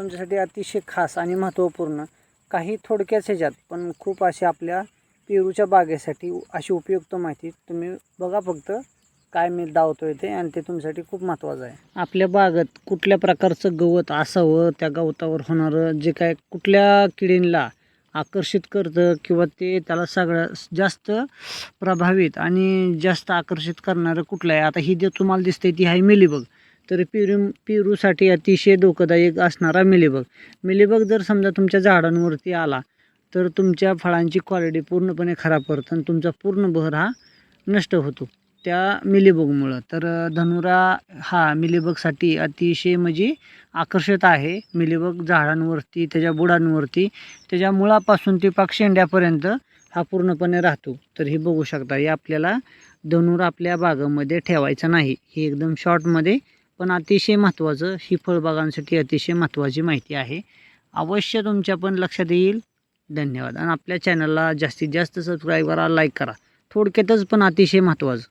तुमच्यासाठी अतिशय खास आणि महत्त्वपूर्ण काही थोडक्याच ह्याच्यात पण खूप अशी आपल्या पेरूच्या बागेसाठी अशी उपयुक्त माहिती तुम्ही बघा फक्त काय मी दावतो ते आणि ते तुमच्यासाठी खूप महत्त्वाचं आहे. आपल्या बागेत कुठल्या प्रकारचं गवत असावं त्या गवतावर होणारं जे काय कुठल्या किडींला आकर्षित करतं किंवा ते त्याला सगळ्यात जास्त प्रभावित आणि जास्त आकर्षित करणारं कुठलं आहे? आता ही जे तुम्हाला दिसते ती आहे मिलीबग तर पेरू पेरूसाठी अतिशय धोकादायक असणारा मिलीबग. मिलीबग जर समजा तुमच्या झाडांवरती आला तर तुमच्या फळांची क्वालिटी पूर्णपणे खराब करतो आणि तुमचा पूर्ण बहर हा नष्ट होतो त्या मिलीबगमुळं. तर धनुरा हा मिलीबगसाठी अतिशय म्हणजे आकर्षित आहे. मिलीबग झाडांवरती त्याच्या बुडांवरती त्याच्या मुळापासून ते पाक शेंड्यापर्यंत हा पूर्णपणे राहतो. तर हे बघू शकता हे आपल्याला धनुर आपल्या बागामध्ये ठेवायचा नाही. हे एकदम शॉर्टमध्ये पण अतिशय महत्त्वाचं ही फळबागांसाठी अतिशय महत्त्वाची माहिती आहे. अवश्य तुमच्या पण लक्षात येईल. धन्यवाद. आणि आपल्या चॅनलला जास्तीत जास्त सबस्क्राईब करा लाईक करा. थोडक्यातच पण अतिशय महत्त्वाचं.